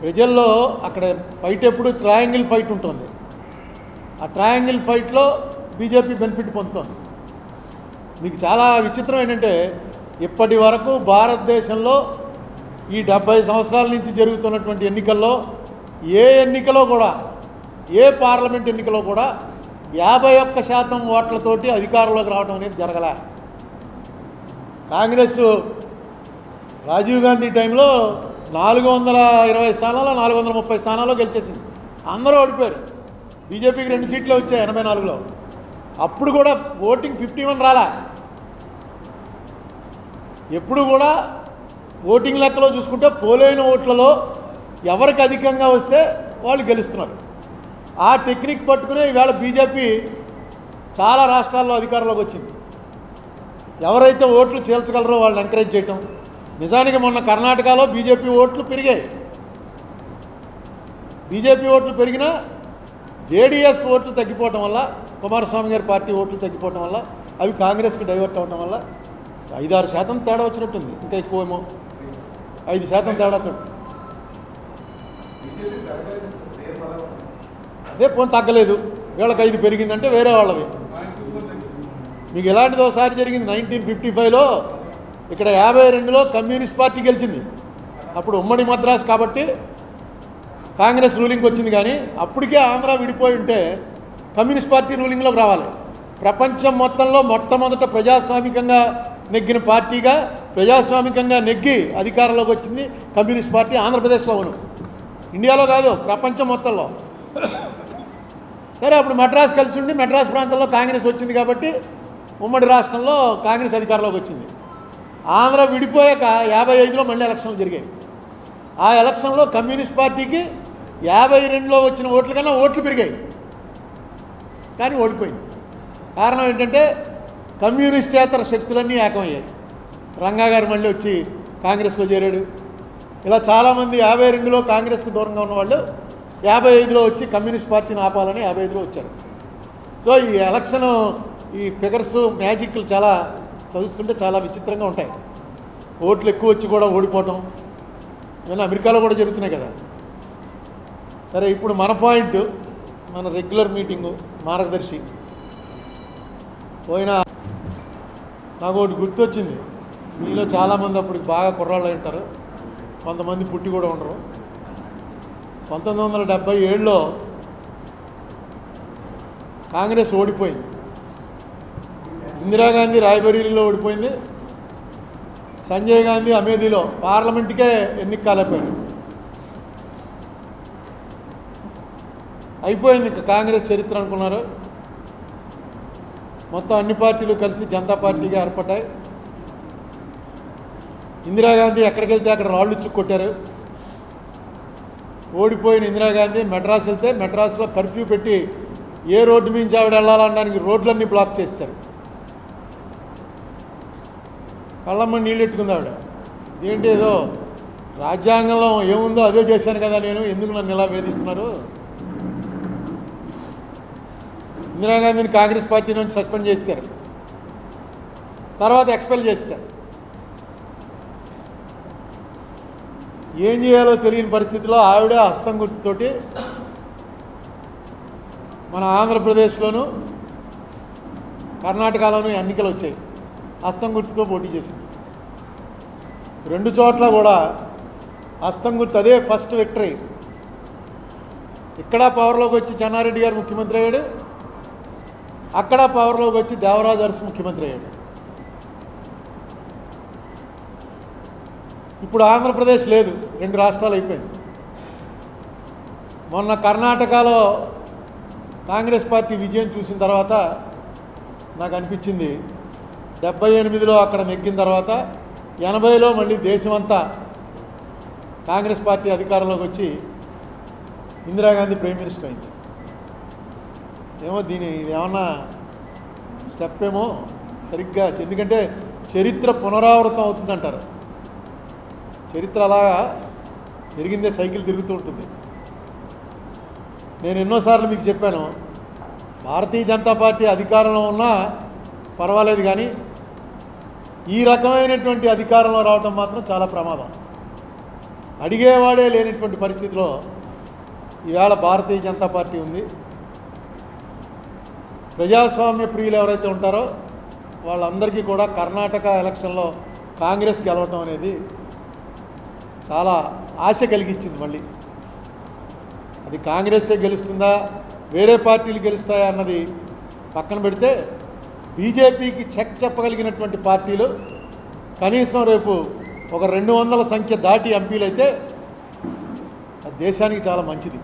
ప్రజల్లో అక్కడ ఫైట్ ఎప్పుడు ట్రయాంగిల్ ఫైట్ ఉంటుంది. ఆ ట్రయాంగిల్ ఫైట్లో బీజేపీ బెనిఫిట్ పొందుతుంది. మీకు చాలా విచిత్రం ఏంటంటే ఇప్పటి వరకు భారతదేశంలో ఈ డెబ్భై సంవత్సరాల నుంచి జరుగుతున్నటువంటి ఎన్నికల్లో ఏ ఎన్నికలో కూడా ఏ పార్లమెంట్ ఎన్నికలో కూడా యాభై ఒక్క శాతం ఓట్లతోటి అధికారంలోకి రావడం అనేది జరగలే. కాంగ్రెస్ రాజీవ్ గాంధీ టైంలో నాలుగు వందల ఇరవై స్థానాల్లో నాలుగు వందల ముప్పై స్థానాల్లో గెలిచేసింది. అందరూ ఓడిపోయారు. బీజేపీకి రెండు సీట్లు వచ్చాయి ఎనభై నాలుగులో. అప్పుడు కూడా ఓటింగ్ ఫిఫ్టీ వన్ రాలా? ఎప్పుడు కూడా ఓటింగ్ లెక్కలో చూసుకుంటే పోలైన ఓట్లలో ఎవరికి అధికంగా వస్తే వాళ్ళు గెలుస్తున్నారు. ఆ టెక్నిక్ పట్టుకునే ఈవేళ బీజేపీ చాలా రాష్ట్రాల్లో అధికారంలోకి వచ్చింది. ఎవరైతే ఓట్లు చేల్చగలరో వాళ్ళని ఎంకరేజ్ చేయటం నిజానికి మొన్న కర్ణాటకలో బీజేపీ ఓట్లు పెరిగాయి. బీజేపీ ఓట్లు పెరిగినా జేడీఎస్ ఓట్లు తగ్గిపోవటం వల్ల కుమారస్వామి గారి పార్టీ ఓట్లు తగ్గిపోవటం వల్ల అవి కాంగ్రెస్కి డైవర్ట్ అవ్వటం వల్ల ఐదారు శాతం తేడా వచ్చినట్టుంది. ఇంకా ఎక్కువేమో ఐదు శాతం తేడాతో అదే పోనీ తగ్గలేదు. వీళ్ళకి ఐదు పెరిగిందంటే వేరే వాళ్ళవి. మీకు ఇలాంటిది ఒకసారి జరిగింది నైన్టీన్ ఫిఫ్టీ ఫైవ్లో ఇక్కడ యాభై రెండులో కమ్యూనిస్ట్ పార్టీ గెలిచింది. అప్పుడు ఉమ్మడి మద్రాసు కాబట్టి కాంగ్రెస్ రూలింగ్కి వచ్చింది కానీ అప్పటికే ఆంధ్ర విడిపోయి ఉంటే కమ్యూనిస్ట్ పార్టీ రూలింగ్లోకి రావాలి. ప్రపంచం మొత్తంలో మొట్టమొదట ప్రజాస్వామికంగా నెగ్గిన పార్టీగా ప్రజాస్వామికంగా నెగ్గి అధికారంలోకి వచ్చింది కమ్యూనిస్ట్ పార్టీ ఆంధ్రప్రదేశ్లో ఉన్న ఇండియాలో కాదు ప్రపంచం మొత్తంలో. సరే అప్పుడు మద్రాస్ కలిసి ఉండి మద్రాస్ ప్రాంతంలో కాంగ్రెస్ వచ్చింది కాబట్టి ఉమ్మడి రాష్ట్రంలో కాంగ్రెస్ అధికారంలోకి వచ్చింది. ఆంధ్ర విడిపోయాక యాభై ఐదులో మళ్ళీ ఎలక్షన్లు జరిగాయి. ఆ ఎలక్షన్లో కమ్యూనిస్ట్ పార్టీకి యాభై రెండులో వచ్చిన ఓట్ల కన్నా ఓట్లు పెరిగాయి. కానీ ఓడిపోయింది. కారణం ఏంటంటే కమ్యూనిస్టేతర శక్తులన్నీ ఏకమయ్యాయి. రంగా గారు మళ్ళీ వచ్చి కాంగ్రెస్లో చేరాడు. ఇలా చాలామంది యాభై రెండులో కాంగ్రెస్కి దూరంగా ఉన్నవాళ్ళు యాభై ఐదులో వచ్చి కమ్యూనిస్ట్ పార్టీని ఆపాలని యాభై ఐదులో వచ్చారు. సో ఈ ఎలక్షన్ ఈ ఫిగర్స్ మ్యాజిక్లు చాలా చదువుతుంటే చాలా విచిత్రంగా ఉంటాయి. ఓట్లు ఎక్కువ వచ్చి కూడా ఓడిపోవటం. ఇవన్నీ అమెరికాలో కూడా జరుగుతున్నాయి కదా. సరే ఇప్పుడు మన పాయింట్ మన రెగ్యులర్ మీటింగు మార్గదర్శి. పోయిన నాకు ఒకటి గుర్తొచ్చింది. మీలో చాలామంది అప్పటికి బాగా కుర్రాళ్ళు ఉంటారు. కొంతమంది పుట్టి కూడా ఉండరు. పంతొమ్మిది వందల డెబ్భై ఏడులో కాంగ్రెస్ ఓడిపోయింది. ఇందిరాగాంధీ రాయ్బరేలీలో ఓడిపోయింది. సంజయ్ గాంధీ అమేథీలో పార్లమెంట్కే ఎన్నిక కాలేకపోయింది అయిపోయింది ఇంకా కాంగ్రెస్ చరిత్ర అనుకున్నారు. మొత్తం అన్ని పార్టీలు కలిసి జనతా పార్టీగా ఏర్పడ్డాయి. ఇందిరాగాంధీ ఎక్కడికి వెళ్తే అక్కడ రాళ్ళు చుక్కొట్టారు ఓడిపోయిన ఇందిరాగాంధీ మెడ్రాస్ వెళ్తే మెడ్రాస్లో కర్ఫ్యూ పెట్టి ఏ రోడ్డు మించి ఆవిడ వెళ్ళాలనడానికి రోడ్లన్నీ బ్లాక్ చేశారు కళ్ళమ్మ నీళ్ళెట్టుకుంది ఆవిడ ఏంటి ఏదో రాజ్యాంగంలో ఏముందో అదే చేశాను కదా నేను ఎందుకు నన్ను ఇలా వేధిస్తున్నారు? ఇందిరాగాంధీని కాంగ్రెస్ పార్టీ నుంచి సస్పెండ్ చేశారు. తర్వాత ఎక్స్పెల్ చేశారు. ఏం చేయాలో తెలియని పరిస్థితిలో ఆవిడ హస్తం గుర్తుతోటి మన ఆంధ్రప్రదేశ్లోను కర్ణాటకలోను ఎన్నికలు వచ్చాయి. హస్తం గుర్తుతో పోటీ చేసింది. రెండు చోట్ల కూడా హస్తం గుర్తు అదే ఫస్ట్ విక్టరీ. ఇక్కడ పవర్లోకి వచ్చి చెన్నారెడ్డి గారు ముఖ్యమంత్రి అయ్యాడు. అక్కడ పవర్లోకి వచ్చి దేవరాజు అరసు ముఖ్యమంత్రి అయ్యాడు. ఇప్పుడు ఆంధ్రప్రదేశ్ లేదు రెండు రాష్ట్రాలు అయిపోయింది. మొన్న కర్ణాటకలో కాంగ్రెస్ పార్టీ విజయం చూసిన తర్వాత నాకు అనిపించింది డెబ్బై ఎనిమిదిలో అక్కడ నెగ్గిన తర్వాత ఎనభైలో మళ్ళీ దేశమంతా కాంగ్రెస్ పార్టీ అధికారంలోకి వచ్చి ఇందిరాగాంధీ ప్రైమ్ మినిస్టర్ అయింది. ఏమో దీని ఏమన్నా చెప్పేమో సరిగ్గా ఎందుకంటే చరిత్ర పునరావృతం అవుతుందంటారు. చరిత్ర అలా జరిగిందే సైకిల్ తిరుగుతూ ఉంటుంది. నేను ఎన్నోసార్లు మీకు చెప్పాను భారతీయ జనతా పార్టీ అధికారంలో ఉన్నా పర్వాలేదు కానీ ఈ రకమైనటువంటి అధికారంలో రావటం మాత్రం చాలా ప్రమాదం. అడిగేవాడే లేనటువంటి పరిస్థితిలో ఈవేళ భారతీయ జనతా పార్టీ ఉంది. ప్రజాస్వామ్య ప్రియులు ఎవరైతే ఉంటారో వాళ్ళందరికీ కూడా కర్ణాటక ఎలక్షన్లో కాంగ్రెస్ గెలవటం అనేది చాలా ఆశ కలిగించింది మళ్ళీ. అది కాంగ్రెస్సే గెలుస్తుందా వేరే పార్టీలు గెలుస్తాయా అన్నది పక్కన పెడితే బీజేపీకి చెక్ చెప్పగలిగినటువంటి పార్టీలు కనీసం రేపు ఒక రెండు వందల సంఖ్య దాటి ఎంపీలు అయితే అది దేశానికి చాలా మంచిది.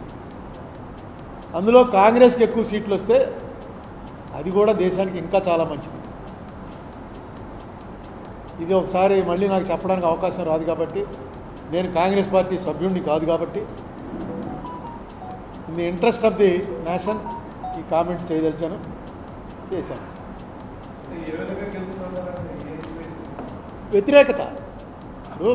అందులో కాంగ్రెస్కి ఎక్కువ సీట్లు వస్తే అది కూడా దేశానికి ఇంకా చాలా మంచిది. ఇది ఒకసారి మళ్ళీ నాకు చెప్పడానికి అవకాశం రాదు కాబట్టి నేను కాంగ్రెస్ పార్టీ సభ్యుడిని కాదు కాబట్టి in the interest of the nation ఈ కామెంట్ చేయదలిచాను చేశాను. వ్యతిరేకత. ఇప్పుడు